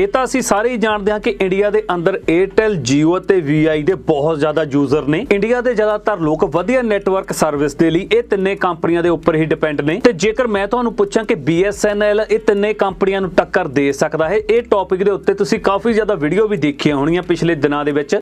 ਇਹ ਤਾਂ ਅਸੀਂ ਸਾਰੇ ਹੀ ਜਾਣਦੇ ਹਾਂ ਕਿ ਇੰਡੀਆ ਦੇ ਅੰਦਰ Airtel Jio ਅਤੇ VI ਦੇ ਬਹੁਤ ਜ਼ਿਆਦਾ ਯੂਜ਼ਰ ਨੇ। ਇੰਡੀਆ ਦੇ ਜ਼ਿਆਦਾਤਰ ਲੋਕ ਵਧੀਆ ਨੈਟਵਰਕ ਸਰਵਿਸ ਦੇ ਲਈ ਇਹ ਤਿੰਨੇ ਕੰਪਨੀਆਂ ਦੇ ਉੱਪਰ ਹੀ ਡਿਪੈਂਡ ਨੇ। ਤੇ ਜੇਕਰ ਮੈਂ ਤੁਹਾਨੂੰ ਪੁੱਛਾਂ ਕਿ BSNL ਇਹ ਤਿੰਨੇ ਕੰਪਨੀਆਂ ਨੂੰ ਟੱਕਰ ਦੇ ਸਕਦਾ ਹੈ, ਇਹ ਟੌਪਿਕ ਦੇ ਉੱਤੇ ਤੁਸੀਂ ਕਾਫੀ ਜ਼ਿਆਦਾ ਵੀਡੀਓ ਵੀ ਦੇਖੀਆਂ ਹੋਣੀਆਂ ਪਿਛਲੇ ਦਿਨਾਂ ਦੇ ਵਿੱਚ।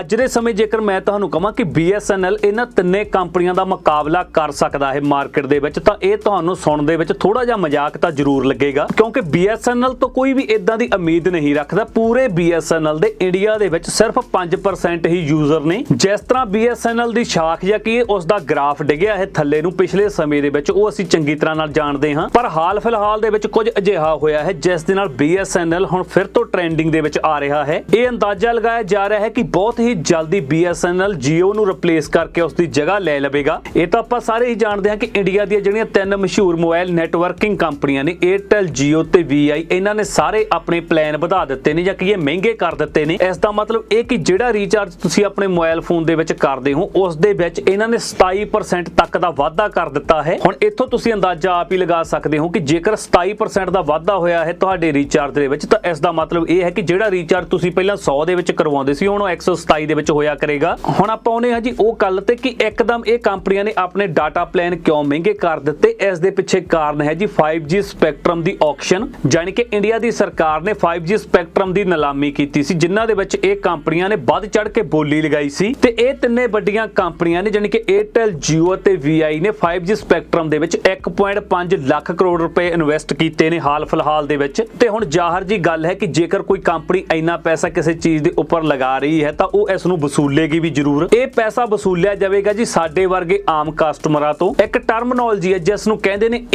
ਅੱਜ ਦੇ ਸਮੇਂ ਜੇਕਰ ਮੈਂ ਤੁਹਾਨੂੰ ਕਹਾਂ ਕਿ BSNL ਇਹਨਾਂ ਤਿੰਨੇ ਕੰਪਨੀਆਂ ਦਾ ਮੁਕਾਬਲਾ ਕਰ ਸਕਦਾ ਹੈ ਮਾਰਕੀਟ ਦੇ ਵਿੱਚ, ਤਾਂ ਇਹ ਤੁਹਾਨੂੰ ਸੁਣਨ ਦੇ ਵਿੱਚ ਥੋੜਾ ਜਿਹਾ ਮਜ਼ਾਕ ਤਾਂ ਜ਼ਰੂਰ ਲੱਗੇਗਾ, ਕਿਉਂਕਿ BSNL ਤੋਂ ਕੋਈ ਵੀ ਇਦਾਂ ਦੀ ਉਮੀਦ ਨਹੀਂ ਰੱਖਦਾ। ਪੂਰੇ BSNL ਦੇ ਇੰਡੀਆ ਦੇ ਵਿੱਚ ਸਿਰਫ 5% ਹੀ ਯੂਜ਼ਰ ਨੇ। ਜਿਸ ਤਰ੍ਹਾਂ BSNL ਦੀ ਸ਼ਾਖ ਜਾਂ ਕੀ ਉਸ ਦਾ ਗ੍ਰਾਫ ਡਿੱਗਿਆ ਹੈ ਥੱਲੇ ਨੂੰ ਪਿਛਲੇ ਸਮੇਂ ਦੇ ਵਿੱਚ, ਉਹ ਅਸੀਂ ਚੰਗੀ ਤਰ੍ਹਾਂ ਨਾਲ ਜਾਣਦੇ ਹਾਂ। ਪਰ ਹਾਲ ਫਿਲਹਾਲ ਦੇ ਵਿੱਚ ਕੁਝ ਅਜਿਹਾ ਹੋਇਆ ਹੈ, ਜਿਸ ਦੇ ਨਾਲ BSNL ਹੁਣ ਫਿਰ ਤੋਂ ਟ੍ਰੈਂਡਿੰਗ ਦੇ ਵਿੱਚ ਆ ਰਿਹਾ ਹੈ। ਇਹ ਅੰਦਾਜ਼ਾ ਲਗਾਇਆ ਜਾ ਰਿਹਾ ਹੈ ਕਿ ਬਹੁਤ ਹੀ ਜਲਦੀ BSNL Jio ਨੂੰ ਰਿਪਲੇਸ ਕਰਕੇ ਉਸ ਦੀ ਜਗ੍ਹਾ ਲੈ ਲਵੇਗਾ। ਇਹ ਤਾਂ ਆਪਾਂ ਸਾਰੇ ਹੀ ਜਾਣਦੇ ਹਾਂ ਕਿ ਇੰਡੀਆ ਦੀਆਂ ਜਿਹੜੀਆਂ ਤਿੰਨ ਮਸ਼ਹੂਰ ਮੋਬਾਈਲ ਨੈਟਵਰਕਿੰਗ ਕੰਪਨੀਆਂ ਨੇ, Airtel, Jio ਤੇ VI ਇਹਨਾਂ ਨੇ ਸਾਰੇ ਆਪਣੇ ਪਲਾਨ ਵਧਾ ਦਿੱਤੇ ਨੇ ਜਾਂ ਕਿ ਇਹ ਮਹਿੰਗੇ ਕਰ ਦਿੱਤੇ ਨੇ। ਇਸ ਦਾ ਮਤਲਬ ਇਹ ਕਿ ਜਿਹੜਾ ਰੀਚਾਰਜ ਤੁਸੀਂ ਆਪਣੇ ਮੋਬਾਈਲ ਫੋਨ ਦੇ ਵਿੱਚ ਕਰਦੇ ਹੋ, ਉਸ ਦੇ ਵਿੱਚ ਇਹਨਾਂ ਨੇ 27% ਤੱਕ ਦਾ ਵਾਧਾ ਕਰ ਦਿੱਤਾ ਹੈ। ਹੁਣ ਇੱਥੋਂ ਤੁਸੀਂ ਅੰਦਾਜ਼ਾ ਆਪ ਹੀ ਲਗਾ ਸਕਦੇ ਹੋ ਕਿ ਜੇਕਰ 27% ਦਾ ਵਾਧਾ ਹੋਇਆ ਹੈ ਤੁਹਾਡੇ ਰੀਚਾਰਜ ਦੇ ਵਿੱਚ, ਤਾਂ ਇਸ ਦਾ ਮਤਲਬ ਇਹ ਹੈ ਕਿ ਜਿਹੜਾ ਰੀਚਾਰਜ ਤੁਸੀਂ ਪਹਿਲਾਂ 100 ਦੇ ਵਿੱਚ ਕਰਵਾਉਂਦੇ ਸੀ ਹੁਣ ਉਹ 127 ਦੇ ਵਿੱਚ ਹੋਇਆ ਕਰੇਗਾ। ਹੁਣ ਆਪਾਂ ਆਉਨੇ ਹਾਂ ਜੀ ਉਹ ਗੱਲ ਤੇ ਕਿ ਇੱਕਦਮ ਇਹ ਕੰਪਨੀਆਂ ਨੇ ਆਪਣੇ ਡਾਟਾ ਪਲਾਨ ਕਿਉਂ ਮਹਿੰਗੇ ਕਰ ਦਿੱਤੇ? ਇਸ ਦੇ ਪਿੱਛੇ ਕਾਰਨ ਹੈ ਜੀ 5G ਸਪੈਕਟਰਮ ਦੀ ਆਕਸ਼ਨ ਜਾਨੀ ਕਿ ਇੰਡੀਆ ਦੀ ਸਰਕਾਰ ਨੇ 5G ਸਪੈਕਟਰਮ ਦੀ ਨਿਲਾਮੀ ਕੀਤੀ ਸੀ, ਜਿਨ੍ਹਾਂ ਦੇ ਵਿੱਚ ਇਹ ਕੰਪਨੀਆਂ ਨੇ ਵੱਧ ਚੜ ਕੇ ਬੋਲੀ ਲਗਾਈ ਸੀ। ਤੇ ਇਹ ਤਿੰਨੇ ਵੱਡੀਆਂ ਕੰਪਨੀਆਂ ਨੇ ਜਾਨੀ ਕਿ Airtel, Jio ਅਤੇ VI ਨੇ 5G ਸਪੈਕਟਰਮ ਦੇ ਵਿੱਚ 1.5 ਲੱਖ ਕਰੋੜ ਰੁਪਏ ਇਨਵੈਸਟ ਕੀਤੇ ਨੇ ਹਾਲ ਫਿਲਹਾਲ ਦੇ ਵਿੱਚ। ਤੇ ਹੁਣ ਜ਼ਾਹਰ ਜੀ ਗੱਲ ਹੈ ਕਿ ਜੇਕਰ ਕੋਈ ਕੰਪਨੀ ਇੰਨਾ ਪੈਸਾ ਕਿਸੇ ਚੀਜ਼ ਦੇ ਉੱਪਰ ਲਗਾ ਰਹੀ ਹੈ, ਤਾਂ ਉਹ ਇਸ ਨੂੰ ਵਸੂਲੇਗੀ ਵੀ ਜ਼ਰੂਰ। ਇਹ ਪੈਸਾ ਵਸੂਲਿਆ ਜਾਵੇਗਾ ਜੀ ਸਾਡੇ ਵਰਗੇ ਆਮ ਕਸਟਮਰਾਂ ਤੋਂ। ਇੱਕ ਟਰਮਨੋਲੋਜੀ ਹੈ ਜਿਸ ਨੂੰ ਕਹਿੰਦੇ ਨੇ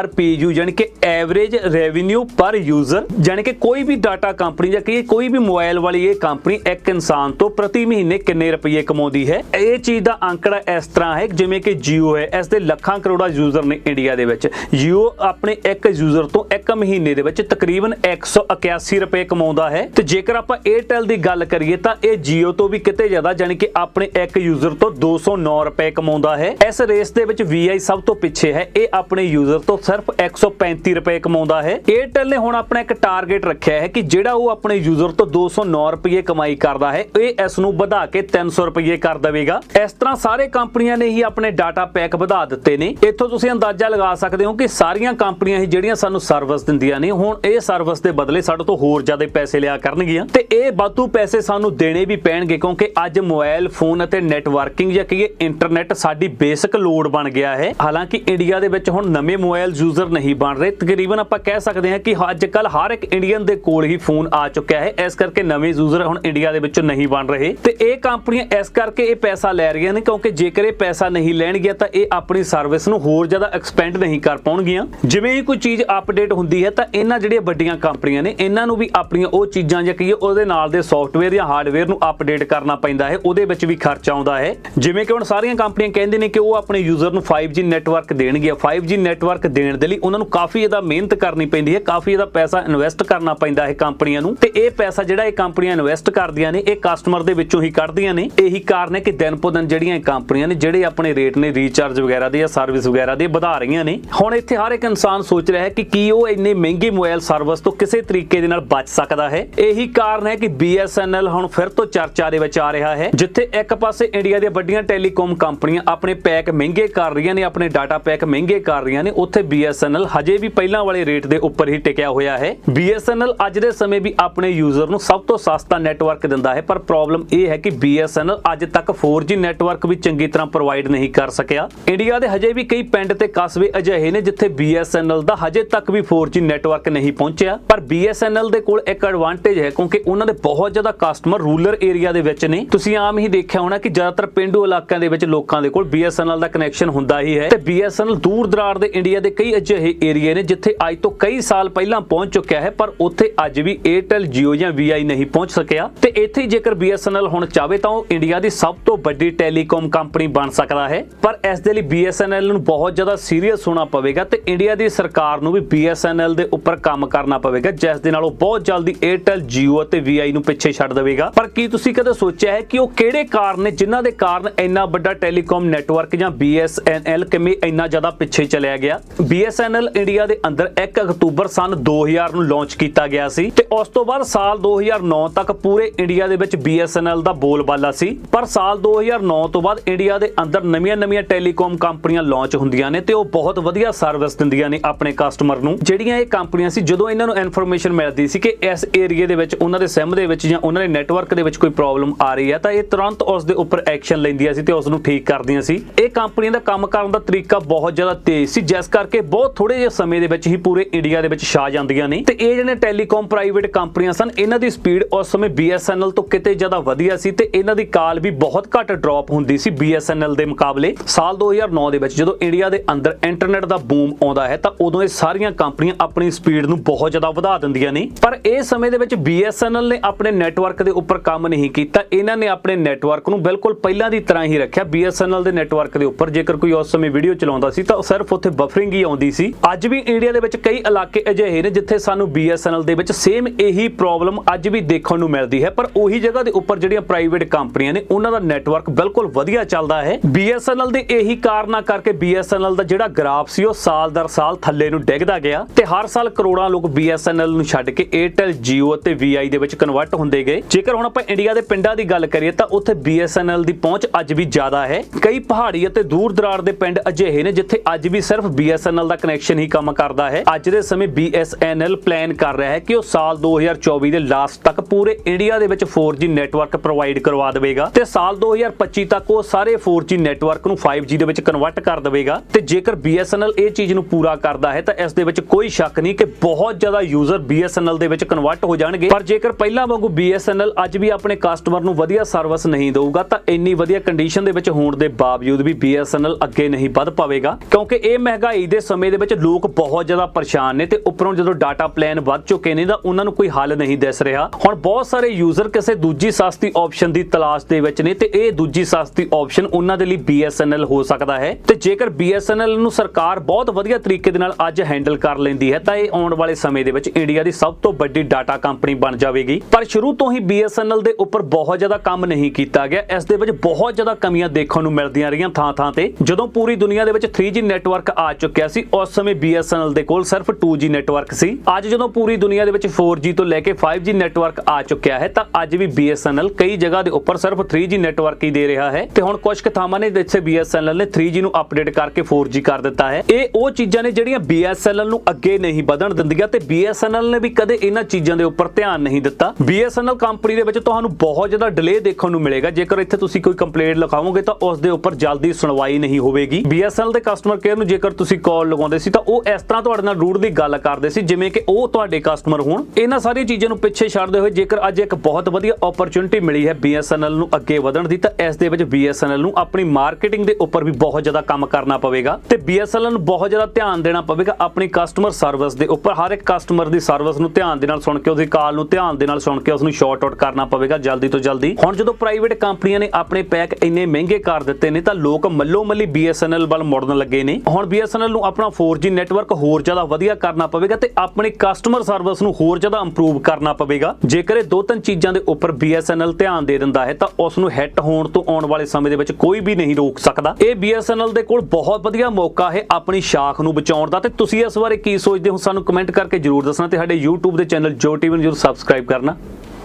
ARPU ਯਾਨੀ ਕਿ ਐਵਰੇਜ ਰੈਵਨਿਊ ਪਰ ਯੂਜ਼ਰ ਯਾਨੀ ਕਿ ਕੋਈ ਵੀ ਡਾਟਾ ਕੰਪਨੀ ਜਾਂ ਕੋਈ ਵੀ ਮੋਬਾਈਲ ਵਾਲੀ ਇਹ ਕੰਪਨੀ ਇੱਕ ਇਨਸਾਨ ਤੋਂ ਪ੍ਰਤੀ ਮਹੀਨੇ ਕਿੰਨੇ ਰੁਪਏ ਕਮਾਉਂਦੀ ਹੈ? ਇਹ ਚੀਜ਼ ਦਾ ਅੰਕੜਾ ਇਸ ਤਰ੍ਹਾਂ ਹੈ ਜਿਵੇਂ ਕਿ Jio ਹੈ। ਇਸ ਦੇ ਲੱਖਾਂ ਕਰੋੜਾਂ ਯੂਜ਼ਰ ਨੇ ਇੰਡੀਆ ਦੇ ਵਿੱਚ। Jio ਆਪਣੇ ਇੱਕ ਯੂਜ਼ਰ ਤੋਂ ਇੱਕ ਮਹੀਨੇ ਦੇ ਵਿੱਚ ਤਕਰੀਬਨ 181 ਰੁਪਏ ਕਮਾਉਂਦਾ ਹੈ। ਤੇ ਜੇਕਰ ਆਪਾਂ Airtel ਦੀ ਗੱਲ ਕਰੀਏ ਤਾਂ ਇਹ Jio ਤੋਂ ਵੀ ਕਿਤੇ ਜ਼ਿਆਦਾ ਯਾਨੀ ਕਿ ਆਪਣੇ ਇੱਕ ਯੂਜ਼ਰ ਤੋਂ 209 ਰੁਪਏ ਕਮਾਉਂਦਾ ਹੈ। ਇਸ ਰੇਸ ਦੇ ਵਿੱਚ VI ਸਭ ਤੋਂ ਪਿੱਛੇ ਹੈ। ਇਹ ਆਪਣੇ ਯੂਜ਼ਰ ਤੋਂ ਸਿਰਫ 135 ਰੁਪਏ ਕਮਾਉਂਦਾ ਹੈ। Airtel ਨੇ ਹੁਣ ਆਪਣਾ ਇੱਕ ਟਾਰਗੇਟ ਰੱਖਿਆ ਹੈ ਕਿ ਜਿਹੜਾ ਉਹ ਆਪਣੇ ਯੂਜ਼ਰ ਤੋਂ 209 ਰੁਪਏ ਕਮਾਈ ਕਰਦਾ ਹੈ, ਇਹ ਇਸ ਨੂੰ ਵਧਾ ਕੇ 300 ਰੁਪਏ ਕਰ ਦੇਵੇਗਾ। ਇਸ ਤਰ੍ਹਾਂ ਸਾਰੇ ਕੰਪਨੀਆਂ ਨੇ ਹੀ ਆਪਣੇ ਡਾਟਾ ਪੈਕ ਵਧਾ ਦਿੱਤੇ ਨੇ। ਇੱਥੋਂ ਤੁਸੀਂ ਅੰਦਾਜ਼ਾ ਲਗਾ ਸਕਦੇ ਹੋ ਕਿ ਸਾਰੀਆਂ ਕੰਪਨੀਆਂ ਹੀ ਜਿਹੜੀਆਂ ਸਾਨੂੰ ਸਰਵਿਸ ਦਿੰਦੀਆਂ ਨੇ। ਹੁਣ ਇਹ ਸਰਵਿਸ ਦੇ ਬਦਲੇ ਸਾਡੇ ਤੋਂ ਹੋਰ ਜ਼ਿਆਦਾ ਪੈਸੇ ਲਿਆ ਕਰਨਗੀਆਂ। ਤੇ ਇਹ ਵਾਧੂ ਪੈਸੇ ਸਾਨੂੰ ਦੇਣੇ ਵੀ ਪੈਣਗੇ ਕਿਉਂਕਿ ਅੱਜ ਮੋਬਾਈਲ ਫੋਨ ਅਤੇ ਨੈਟਵਰਕਿੰਗ ਜਾਂ ਕਹੀਏ ਇੰਟਰਨੈਟ ਸਾਡੀ ਬੇਸਿਕ ਲੋੜ ਬਣ ਗਿਆ ਹੈ। ਹਾਲਾਂਕਿ ਇੰਡੀਆ ਦੇ ਵਿੱਚ ਹੁਣ ਨਵੇਂ ਮੋਬਾਈਲ ਯੂਜ਼ਰ ਨਹੀਂ ਬਣ ਰਹੇ। ਤਕਰੀਬਨ ਆਪਾਂ ਕਹਿ ਸਕਦੇ ਹਾਂ ਕਿ ਅੱਜ ਕੱਲ ਹਰ ਇੱਕ ਇੰਡੀਅਨ ਦੇ ਕੋਲ ਹੀ ਫੋਨ ਆ ਚੁੱਕਿਆ ਹੈ। ਇਸ ਕਰਕੇ ਨਵੇਂ ਯੂਜ਼ਰ ਹੁਣ ਇੰਡੀਆ ਦੇ ਵਿੱਚੋਂ ਨਹੀਂ ਬਣ ਰਹੇ। ਤੇ ਇਹ ਕੰਪਨੀਆਂ ਇਸ ਕਰਕੇ ਇਹ ਪੈਸਾ ਲੈ ਰਹੀਆਂ ਨੇ ਕਿਉਂਕਿ ਜੇਕਰ ਇਹ ਪੈਸਾ ਨਹੀਂ ਲੈਣਗੀਆਂ ਤਾਂ ਇਹ ਆਪਣੀ ਸਰਵਿਸ ਨੂੰ ਹੋਰ ਜ਼ਿਆਦਾ ਐਕਸਪੈਂਡ ਨਹੀਂ ਕਰ ਪਾਉਣਗੀਆਂ। ਜਿਵੇਂ ਹੀ ਕੋਈ ਚੀਜ਼ ਅਪਡੇਟ ਹੁੰਦੀ ਹੈ ਤਾਂ ਇਹਨਾਂ ਜਿਹੜੀਆਂ ਵੱਡੀਆਂ ਕੰਪਨੀਆਂ ਨੇ, ਇਹਨਾਂ ਨੂੰ ਵੀ ਆਪਣੀਆਂ ਉਹ ਚੀਜ਼ਾਂ ਜਾਂ ਕਹੀਏ ਉਹਦੇ ਨਾਲ ਦੇ ਸੌਫਟਵੇਅਰ ਜਾਂ ਹਾਰਡਵੇਅਰ ਨੂੰ ਅਪਡੇਟ ਕਰਨਾ ਪੈਂਦਾ ਹੈ, ਉਹਦੇ ਵਿੱਚ ਵੀ ਖਰਚਾ ਆਉਂਦਾ ਹੈ। ਜਿਵੇਂ ਕਿ ਹੁਣ ਸਾਰੀਆਂ ਕੰਪਨੀਆਂ ਕਹਿੰਦੇ ਨੇ ਕਿ ਉਹ ਆਪਣੇ ਯੂਜ਼ਰ ਨੂੰ 5G ਨੈਟਵਰਕ ਦੇਣਗੇ। 5G ਨੈਟਵਰਕ ਦੇਣ ਦੇ ਲਈ ਉਹਨਾਂ ਨੂੰ ਕਾਫੀ ਜ਼ਿਆਦਾ ਮਿਹਨਤ ਕਰਨੀ ਪੈਂਦੀ ਹੈ, ਕਾਫੀ ਜ਼ਿਆਦਾ ਪੈਸਾ ਇਨਵੈਸਟ ਕਰਨਾ ਪੈਂਦਾ ਹੈ ਕੰਪਨੀਆਂ ਨੂੰ। ਤੇ ਇਹ ਪੈਸਾ ਜਿਹੜਾ ਇਹ ਕੰਪਨੀਆਂ ਇਨਵੈਸਟ ਕਰਦੀਆਂ ਨੇ, ਇਹ ਕਸਟਮਰ ਦੇ ਵਿੱਚੋਂ ਹੀ ਕੱਢਦੀਆਂ ਨੇ। ਇਹੀ ਕਾਰਨ ਹੈ ਕਿ ਦਿਨ ਪੋ ਦਿਨ ਜਿਹੜੀਆਂ ਕੰਪਨੀਆਂ ਨੇ, ਜਿਹੜੇ ਆਪਣੇ ਰੇਟ ਨੇ ਰੀਚਾਰਜ ਵਗੈਰਾ ਦੇ ਜਾਂ ਸਰਵਿਸ ਵਗੈਰਾ ਦੇ ਵਧਾ ਰਹੀਆਂ ਨੇ। ਹੁਣ ਇੱਥੇ ਹਰ ਇੱਕ ਇਨਸਾਨ ਸੋਚ ਰਿਹਾ ਹੈ ਕਿ ਕੀ ਉਹ ਇੰਨੇ ਮਹਿੰਗੇ ਮੋਬਾਈਲ ਸਰਵਿਸ ਤੋਂ ਕਿਸੇ ਤਰੀਕੇ ਦੇ ਨਾਲ ਬਚ ਸਕਦਾ ਹੈ? ਇਹੀ ਕਾਰਨ ਹੈ ਕਿ BSNL ਹੁਣ ਫਿਰ ਤੋਂ ਚਰਚਾ ਦੇ ਵਿੱਚ ਆ ਰਿਹਾ ਹੈ, ਜਿੱਥੇ ਇੱਕ ਪਾਸੇ ਇੰਡੀਆ ਦੀਆਂ ਵੱਡੀਆਂ ਟੈਲੀਕਾਮ ਕੰਪਨੀਆਂ ਆਪਣੇ ਪੈਕ ਮਹਿੰਗੇ ਕਰ ਰਹੀਆਂ ਨੇ, ਆਪਣੇ ਡਾਟਾ ਪੈਕ ਮਹਿੰਗੇ ਕਰ ਰਹੀਆਂ ਨੇ, ਉੱਥੇ BSNL ਹਜੇ ਵੀ ਪਹਿਲਾਂ ਵਾਲੇ ਰੇਟ ਦੇ ਉੱਪਰ ਹੀ ਟਿਕਿਆ ਹੋਇਆ ਹੈ। BSNL ਅੱਜ ਦੇ ਸਮੇਂ ਵੀ ਆਪਣੇ ਯੂਜ਼ਰ ਨੂੰ ਸਭ ਤੋਂ ਸਸਤਾ ਨੈਟਵਰਕ ਦਿੰਦਾ ਹੈ, ਪਰ ਪ੍ਰੋਬਲਮ ਇਹ ਹੈ ਕਿ BSNL ਅੱਜ ਤੱਕ 4G ਨੈਟਵਰਕ ਵੀ ਚੰਗੀ ਤਰ੍ਹਾਂ ਪ੍ਰੋਵਾਈਡ ਨਹੀਂ ਕਰ ਸਕਿਆ। ਇੰਡੀਆ ਦੇ ਹਜੇ ਵੀ ਕਈ ਪਿੰਡ ਤੇ ਕਸਬੇ ਅਜਿਹੇ ਨੇ ਜਿੱਥੇ BSNL ਦਾ ਹਜੇ ਤੱਕ ਵੀ 4G ਨੈਟਵਰਕ ਨਹੀਂ ਪਹੁੰਚਿਆ, ਪਰ BSNL ਦੇ ਕੋਲ ਇੱਕ ਐਡਵਾਂਟੇਜ ਹੈ ਕਿਉਂਕਿ ਉਹਨਾਂ ਦੇ ਬਹੁਤ ਜ਼ਿਆਦਾ ਕਸਟਮਰ ਰੂਰਲ ਏਰੀਆ ਦੇ ਵਿੱਚ ਨੇ। ਤੁਸੀਂ ਆਮ ਹੀ ਦੇਖਿਆ ਹੋਣਾ ਕਿ ਜ਼ਿਆਦਾਤਰ ਪਿੰਡੂ ਇਲਾਕਿਆਂ ਦੇ ਵਿੱਚ ਲੋਕਾਂ ਦੇ ਕੋਲ BSNL ਦਾ ਕਨੈਕਸ਼ਨ ਹੁੰਦਾ ਹੀ ਹੈ। ਤੇ BSNL ਦੂਰ ਦਰਾੜ ਦੇ ਇੰਡੀਆ ਦੇ ਕਈ ਅਜਿਹੇ ਏਰੀਆ ਨੇ ਜਿੱਥੇ ਅੱਜ ਤੋਂ ਕਈ ਸਾਲ ਪਹਿਲਾਂ ਪਹੁੰਚ ਚੁੱਕਿਆ ਹੈ, ਪਰ ਉੱਥੇ ਅੱਜ ਵੀ Airtel Jio ਜਾਂ VI ਨਹੀਂ ਪਹੁੰਚ ਸਕਿਆ। ਤੇ ਇੱਥੇ ਹੀ ਜੇਕਰ BSNL ਹੁਣ ਚਾਹੇ ਤਾਂ ਉਹ ਇੰਡੀਆ ਦੀ ਸਭ ਤੋਂ ਵੱਡੀ ਟੈਲੀਕਾਮ ਕੰਪਨੀ ਬਣ ਸਕਦਾ ਹੈ। ਪਰ ਇਸ ਦੇ ਲਈ BSNL ਨੂੰ ਬਹੁਤ ਜ਼ਿਆਦਾ ਸੀਰੀਅਸ ਹੋਣਾ ਪਵੇਗਾ ਤੇ ਇੰਡੀਆ ਦੀ ਸਰਕਾਰ ਨੂੰ ਵੀ BSNL ਦੇ ਉੱਪਰ ਕੰਮ ਕਰਨਾ ਪਵੇਗਾ, ਜਿਸ ਦੇ ਨਾਲ ਉਹ ਬਹੁਤ ਜਲਦੀ Airtel Jio ਅਤੇ VI ਨੂੰ ਪਿੱਛੇ ਛੱਡ ਦੇਵੇਗਾ। ਪਰ ਕੀ ਤੁਸੀਂ ਕਦੇ ਸੋਚਿਆ ਹੈ ਕਿ ਉਹ ਕਿਹੜੇ ਕਾਰਨ ਨੇ, ਜਿਨ੍ਹਾਂ ਦੇ ਕਾਰਨ ਇੰਨਾ ਵੱਡਾ ਟੈਲੀਕਾਮ ਨੈਟਵਰਕ ਜਾਂ BSNL ਕਿਵੇਂ ਇੰਨਾ ਜ਼ਿਆਦਾ ਪਿੱਛੇ ਚਲਿਆ ਗਿਆ? BSNL ਇੰਡੀਆ ਦੇ ਅੰਦਰ 1 ਅਕਤੂਬਰ ਸਨ 2000 ਨੂੰ ਲਾਂਚ ਕੀਤਾ ਗਿਆ ਸੀ ਤੇ ਉਸ ਤੋਂ ਬਾਅਦ ਸਾਲ 2009 ਤੱਕ ਪੂਰੇ ਇੰਡੀਆ ਦੇ ਵਿੱਚ BSNL ਦਾ ਬੋਲਬਾਲਾ ਸੀ। ਪਰ ਸਾਲ 2009 ਤੋਂ ਬਾਅਦ ਇੰਡੀਆ ਦੇ ਅੰਦਰ ਨਵੀਆਂ-ਨਵੀਆਂ ਟੈਲੀਕਾਮ ਕੰਪਨੀਆਂ ਲਾਂਚ ਹੁੰਦੀਆਂ ਨੇ ਤੇ ਉਹ ਬਹੁਤ ਵਧੀਆ ਸਰਵਿਸ ਦਿੰਦੀਆਂ ਨੇ ਆਪਣੇ ਕਸਟਮਰ ਨੂੰ। ਜਿਹੜੀਆਂ ਇਹ ਕੰਪਨੀਆਂ ਸੀ, ਜਦੋਂ ਇਹਨਾਂ ਨੂੰ ਇਨਫੋਰਮੇਸ਼ਨ ਮਿਲਦੀ ਸੀ ਕਿ ਇਸ ਏਰੀਆ ਦੇ ਵਿੱਚ, ਉਹਨਾਂ ਦੇ ਸਿਮ ਦੇ ਵਿੱਚ ਜਾਂ ਉਹਨਾਂ ਦੇ ਨੈਟਵਰਕ ਦੇ ਵਿੱਚ ਕੋਈ ਪ੍ਰੋਬਲਮ ਆ ਰਹੀ ਹੈ, ਤਾਂ ਇਹ ਤੁਰੰਤ ਉਸ ਦੇ ਉੱਪਰ ਐਕਸ਼ਨ ਲੈਂਦੀਆਂ ਸੀ ਤੇ ਉਸ ਨੂੰ ਠੀਕ ਕਰਦੀਆਂ ਸੀ। ਇਹ ਕੰਪਨੀਆਂ ਦਾ ਕੰਮ ਕਰਨ ਦਾ ਤਰੀਕਾ ਬਹੁਤ ਜ਼ਿਆਦਾ ਤੇਜ਼ ਸੀ, ਜਿਸ ਕਰਕੇ ਬਹੁਤ ਥੋੜੇ ਜਿਹੇ ਸਮੇਂ ਦੇ ਵਿੱਚ ਹੀ ਪੂਰੇ ਇੰਡੀਆ ਦੇ ਵਿੱਚ ਛਾ ਜਾਂਦੀਆਂ ਨੇ। ਤੇ ਇਹ ਜਿਹੜੇ ਟੈਲੀਕਾਮ ਪ੍ਰਾਈਵੇਟ ਕੰਪਨੀਆਂ ਸਨ, ਇਹਨਾਂ ਦੀ ਸਪੀਡ ਉਸ ਸਮੇਂ BSNL ਤੋਂ ਕਿਤੇ ਜ਼ਿਆਦਾ ਵਧੀਆ ਸੀ ਤੇ ਇਹਨਾਂ ਦੀ ਕਾਲ ਵੀ ਬਹੁਤ ਘੱਟ ਡ੍ਰੌਪ ਹੁੰਦੀ ਸੀ BSNL ਦੇ ਮੁਕਾਬਲੇ। ਸਾਲ 2009 ਦੇ ਵਿੱਚ ਜਦੋਂ ਇੰਡੀਆ ਦੇ ਅੰਦਰ ਇੰਟਰਨੈਟ ਦਾ ਬੂਮ ਆਉਂਦਾ ਹੈ, ਤਾਂ ਉਦੋਂ ਇਹ ਸਾਰੀਆਂ ਕੰਪਨੀਆਂ ਆਪਣੀ ਸਪੀਡ ਨੂੰ ਬਹੁਤ ਜ਼ਿਆਦਾ ਵਧਾ ਦਿੰਦੀਆਂ ਨੇ। ਪਰ ਇਹ ਸਮੇਂ ਦੇ ਵਿੱਚ BSNL ਨੇ ਆਪਣੇ ਨੈਟਵਰਕ ਦੇ ਉੱਪਰ ਕੰਮ ਨਹੀਂ ਕੀਤਾ। ਇਹਨਾਂ ਨੇ ਆਪਣੇ ਨੈਟਵਰਕ ਨੂੰ ਬਿਲਕੁਲ ਪਹਿਲਾਂ ਦੀ ਤਰ੍ਹਾਂ ਹੀ ਰੱਖਿਆ। BSNL ਦੇ ਨੈਟਵਰਕ ਦੇ ਉੱਪਰ। ਜੇਕਰ ਕੋਈ ਉਸ ਸਮੇਂ ਵੀਡੀਓ ਚਲਾਉਂਦਾ ਸੀ ਤਾਂ ਸਿਰਫ ਉੱਥੇ ਬਫਰਿੰਗ ਹੀ ਆਉਂਦੀ ਸੀ। ਅੱਜ ਵੀ ਇੰਡੀਆ ਦੇ ਵਿੱਚ ਕਈ ਇਲਾਕੇ ਅਜਿਹੇ ਨੇ ਜਿੱਥੇ ਸਾਨੂੰ BSNL ਦੇ ਵਿੱਚ ਸੇਮ ਇਹੀ ਪ੍ਰੋਬਲਮ ਅੱਜ ਵੀ ਦੇਖਣ ਨੂੰ ਮਿਲਦੀ ਹੈ। ਪਰ ਉਹੀ ਜਗ੍ਹਾ ਦੇ ਉੱਪਰ ਜਿਹੜੀਆਂ ਪ੍ਰਾਈਵੇਟ ਕੰਪਨੀਆਂ ਨੇ, ਉਹਨਾਂ ਦਾ ਨੈਟਵਰਕ ਬਿਲਕੁਲ ਵਧੀਆ ਚੱਲਦਾ ਹੈ। BSNL ਦੇ ਇਹੀ ਕਾਰਨਾਂ ਕਰਕੇ BSNL ਦਾ ਜਿਹੜਾ ਗ੍ਰਾਫ ਸੀ, ਉਹ ਸਾਲ ਦਰ ਸਾਲ ਥੱਲੇ ਨੂੰ ਡਿੱਗਦਾ ਗਿਆ। ਤੇ ਹਰ ਸਾਲ ਕਰੋੜਾਂ ਲੋਕ BSNL ਨੂੰ ਛੱਡ ਕੇ Airtel Jio ਤੇ VI ਦੇ ਵਿੱਚ ਕਨਵਰਟ ਹੁੰਦੇ ਗਏ। ਜੇਕਰ ਹੁਣ ਆਪਾਂ ਇੰਡੀਆ ਦੇ ਪਿੰਡਾਂ ਦੀ ਗੱਲ ਕਰੀਏ ਤਾਂ ਉੱਥੇ BSNL ਦੀ ਪਹੁੰਚ ਅੱਜ ਵੀ ਜ਼ਿਆਦਾ ਹੈ। ਕਈ ਪਹਾੜੀ ਅਤੇ ਦੂਰ ਦਰਾਰ ਦੇ ਪਿੰਡ ਅਜਿਹੇ ਨੇ ਜਿੱਥੇ ਅੱਜ ਵੀ ਸਿਰਫ BSNL ਦਾ ਕਨੈਕਸ਼ਨ ਹੀ ਕੰਮ ਕਰਦਾ ਹੈ। ਅੱਜ ਦੇ ਸਮੇਂ BSNL ਪਲਾਨ ਕਰ ਰਿਹਾ ਹੈ ਕਿ ਉਹ ਸਾਲ 2024 ਦੇ ਲਾਸਟ ਤੱਕ ਪੂਰੇ ਇੰਡੀਆ ਦੇ ਵਿੱਚ 4G ਨੈਟਵਰਕ ਪ੍ਰੋਵਾਈਡ ਕਰਵਾ ਦੇਵੇਗਾ ਤੇ ਸਾਲ 2025 ਤੱਕ ਉਹ ਸਾਰੇ 4G ਨੈਟਵਰਕ ਨੂੰ 5G ਦੇ ਵਿੱਚ ਕਨਵਰਟ ਕਰ ਦੇਵੇਗਾ। ਤੇ ਜੇਕਰ BSNL ਇਹ ਚੀਜ਼ ਨੂੰ ਪੂਰਾ ਕਰਦਾ ਹੈ ਤਾਂ ਇਸ ਦੇ ਵਿੱਚ ਕੋਈ ਸ਼ੱਕ ਨਹੀਂ ਕਿ ਬਹੁਤ ਜ਼ਿਆਦਾ ਯੂਜ਼ਰ BSNL ਦੇ ਵਿੱਚ ਕਨਵਰਟ ਹੋ ਜਾਣਗੇ। ਪਰ ਜੇਕਰ ਪਹਿਲਾਂ ਵਾਂਗੂ BSNL ਅੱਜ ਵੀ ਆਪਣੇ ਕਸਟਮਰ ਨੂੰ ਵਧੀਆ ਸਰਵਿਸ ਨਹੀਂ ਦੇਊਗਾ, ਤਾਂ ਇੰਨੀ ਵਧੀਆ ਕੰਡੀਸ਼ਨ ਦੇ ਵਿੱਚ ਹੋਣ ਦੇ ਬਾਵਜੂਦ ਵੀ BSNL ਅੱਗੇ ਨਹੀਂ ਵੱਧ ਪਾਵੇਗਾ। ਕਿਉਂਕਿ ਇਹ ਮਹਿੰਗਾਈ ਦੇ ਸਮੇਂ ਦੇ ਵਿੱਚ ਲੋਕ ਬਹੁਤ ਜ਼ਿਆਦਾ ਪਰੇਸ਼ਾਨ ਨੇ ਤੇ ਉੱਪਰੋਂ ਜਦੋਂ ਡਾਟਾ ਪਲਾਨ ਵੱਧ ਚੁੱਕੇ ਨੇ ਤਾਂ ਉਹਨਾਂ ਨੂੰ ਕੋਈ ਹੱਲ ਨਹੀਂ ਦਿਸ ਰਿਹਾ। ਹੁਣ ਬਹੁਤ ਸਾਰੇ ਯੂਜ਼ਰ ਕਿਸੇ ਦੂਜੀ ਸਸਤੀ ਆਪਸ਼ਨ ਦੀ ਤਲਾਸ਼ ਦੇ ਵਿੱਚ ਨੇ ਤੇ ਇਹ ਦੂਜੀ ਸਸਤੀ ਆਪਸ਼ਨ ਉਹਨਾਂ ਦੇ ਲਈ BSNL ਹੋ ਸਕਦਾ ਹੈ। ਤੇ ਜੇਕਰ BSNL ਨੂੰ ਸਰਕਾਰ ਬਹੁਤ ਵਧੀਆ ਤਰੀਕੇ ਦੇ ਨਾਲ ਅੱਜ ਹੈਂਡਲ ਕਰ ਲੈਂਦੀ ਹੈ, ਤਾਂ ਇਹ ਆਉਣ ਵਾਲੇ ਸਮੇਂ ਦੇ ਵਿੱਚ ਇੰਡੀਆ ਦੀ ਸਭ ਤੋਂ ਵੱਡੀ ਡਾਟਾ ਕੰਪਨੀ ਬਣ ਜਾਵੇਗੀ। ਪਰ ਸ਼ੁਰੂ ਤੋਂ ਹੀ BSNL ਦੇ ਉੱਪਰ ਬਹੁਤ ਜ਼ਿਆਦਾ ਕੰਮ ਨਹੀਂ ਕੀਤਾ ਗਿਆ। ਇਸ ਦੇ ਵਿੱਚ ਬਹੁਤ ਜ਼ਿਆਦਾ ਕਮੀਆਂ ਦੇਖਣ ਨੂੰ ਮਿਲਦੀਆਂ ਰਹੀਆਂ ਥਾਂ-ਥਾਂ ਤੇ। ਜਦੋਂ ਪੂਰੀ ਦੁਨੀਆ ਦੇ ਵਿੱਚ 3G ਨੈਟਵਰਕ ਆ ਚੁੱਕਿਆ ਸੀ, ਉਸ ਸਮੇਂ BSNL ਦੇ ਕੋਲ ਸਿਰਫ 2G ਨੈਟਵਰਕ ਸੀ। ਅੱਜ ਜਦੋਂ ਪੂਰੀ ਦੁਨੀਆ ਦੇ ਵਿੱਚ 4G ਤੋਂ ਲੈ ਕੇ 5G ਨੈਟਵਰਕ ਆ ਚੁੱਕਿਆ ਹੈ, ਤਾਂ ਅੱਜ ਵੀ BSNL ਕਈ ਜਗ੍ਹਾ ਦੇ ਉੱਪਰ ਸਿਰਫ 3G ਨੈਟਵਰਕ ਹੀ ਦੇ ਰਿਹਾ ਹੈ। ਤੇ ਹੁਣ ਕੁਝ ਕੁ ਥਾਵਾਂ ਨੇ ਜਿੱਥੇ BSNL ਨੇ 3G ਨੂੰ ਅਪਡੇਟ ਕਰਕੇ 4G ਕਰ ਦਿੱਤਾ ਹੈ। ਇਹ ਉਹ ਚੀਜ਼ਾਂ ਨੇ ਜਿਹੜੀਆਂ BSNL ਨੂੰ ਅੱਗੇ ਨਹੀਂ ਵਧਣ ਦਿੰਦੀਆਂ ਤੇ BSNL ਨੇ ਵੀ ਕਦੇ ਇਹਨਾਂ ਚੀਜ਼ਾਂ ਦੇ ਉੱਪਰ ਧਿਆਨ ਨਹੀਂ ਦਿੱਤਾ। BSNL ਕੰਪਨੀ ਦੇ ਵਿੱਚ ਤੁਹਾਨੂੰ ਬਹੁਤ ਜ਼ਿਆਦਾ ਡਿਲੇ ਦੇਖਣ ਨੂੰ ਮਿਲੇਗਾ। ਜੇਕਰ ਇੱਥੇ ਤੁਸੀਂ ਕੋਈ ਕੰਪਲੇਂਟ ਲਿਖਾਓਗੇ ਤਾਂ ਉਸ ਦੇ ਉੱਪਰ ਜਲਦੀ ਸੁਣਵਾਈ ਨਹੀਂ ਹੋਵੇਗੀ। BSNL ਦੇ ਕਸਟਮਰ ਕੇਅਰ ਨੂੰ ਜੇਕਰ ਤੁਸੀਂ ਕਾਲ ਲਗਾਉਂਦੇ ਸੀ ਤਾਂ ਉਹ ਇਸ ਤਰ੍ਹਾਂ ਤੁਹਾਡੇ ਨਾਲ ਰੂਡ ਦੀ ਗੱਲ ਕਰਦੇ ਸੀ, ਜਿਵੇਂ ਕਿ ਉਹ ਤੁਹਾਡੇ ਕਸਟਮਰ ਹੋਣ। ਇਹਨਾਂ ਸਾਰੀਆਂ ਚੀਜ਼ਾਂ ਨੂੰ ਪਿੱਛੇ ਛੱਡਦੇ ਹੋਏ ਜੇਕਰ ਅੱਜ ਇੱਕ ਬਹੁਤ ਵਧੀਆ ਓਪਰਚੁਨਿਟੀ ਮਿਲੀ ਹੈ BSNL ਨੂੰ ਅੱਗੇ ਵਧਣ ਦੀ, ਤਾਂ ਇਸ ਦੇ ਵਿੱਚ BSNL ਨੂੰ ਆਪਣੀ ਮਾਰਕੀਟਿੰਗ ਦੇ ਉੱਪਰ ਵੀ ਬਹੁਤ ਜ਼ਿਆਦਾ ਕੰਮ ਕਰਨਾ ਪਵੇਗਾ। ਤੇ BSNL ਨੂੰ ਬਹੁਤ ਜ਼ਿਆਦਾ ਧਿਆਨ ਦੇਣਾ ਪਵੇਗਾ, ਆਪਣੀ ਕਸਟਮਰ ਸਰਵਿਸ ਦੇ ਉੱਪਰ ਹਰ ਇੱਕ ਕਸਟਮਰ ਦੀ ਸਰਵਿਸ ਨੂੰ ਧਿਆਨ ਦੇ ਨਾਲ ਸੁਣ ਕੇ ਉਹਦੀ ਕਾਲ ਨੂੰ ਧਿਆਨ ਦੇ ਨਾਲ ਸੁਣ ਕੇ ਉਸ ਨੂੰ ਸ਼ਾਰਟ ਆਊਟ ਕਰਨਾ ਪਵੇਗਾ ਜਲਦੀ ਤੋਂ ਜਲਦੀ। ਹੁਣ ਜਦੋਂ ਪ੍ਰਾਈਵੇਟ ਕੰਪਨੀਆਂ ਨੇ ਆਪਣੇ ਪੈਕ ਇੰਨੇ ਮਹਿੰਗੇ ਕਰ ਦਿੱਤੇ ਨੇ ਤਾਂ ਲੋਕ ਮੱਲੋ ਮੱਲੀ BSNL ਵੱਲ ਮੁੜਨ ਲੱਗੇ ਨੇ। ਹੁਣ BSNL ਨੂੰ ਆਪਣਾ 4G ਨੈਟਵਰਕ ਹੋਰ ਜ਼ਿਆਦਾ ਵਧੀਆ ਕਰਨਾ ਪਵੇਗਾ ਤੇ ਆਪਣੀ ਕਸਟਮਰ ਸਰਵਿਸ ਨੂੰ ਹੋਰ ਜ਼ਿਆਦਾ ਇੰਪਰੂਵ ਕਰਨਾ ਪਵੇਗਾ। ਜੇਕਰ ਇਹ ਦੋ ਤਿੰਨ ਚੀਜ਼ਾਂ ਦੇ ਉੱਪਰ BSNL ਧਿਆਨ ਦੇ ਦਿੰਦਾ ਹੈ ਤਾਂ ਉਸ ਨੂੰ ਹਿੱਟ ਹੋਣ ਤੋਂ ਆਉਣ ਵਾਲੇ ਸਮੇਂ ਦੇ ਵਿੱਚ ਕੋਈ ਵੀ ਨਹੀਂ ਰੋਕ ਸਕਦਾ। ਇਹ BSNL ਦੇ ਕੋਲ ਬਹੁਤ ਵਧੀਆ ਮੌਕਾ ਹੈ ਆਪਣੀ ਸ਼ਾਖ ਨੂੰ ਬਚਾਉਣ ਦਾ ਤੇ ਤੁਸੀਂ ਇਸ ਬਾਰੇ ਕੀ ਸੋਚਦੇ ਹੋ ਸਾਨੂੰ ਕਮੈਂਟ ਕਰਕੇ ਜਰੂਰ ਦੱਸਣਾ ਤੇ ਸਾਡੇ YouTube ਦੇ ਚੈਨਲ ਜੋ ਟੀਵੀ ਨੂੰ ਜਰੂਰ ਸਬਸਕ੍ਰਾਈਬ ਕਰਨਾ।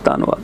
ਧੰਨਵਾਦ।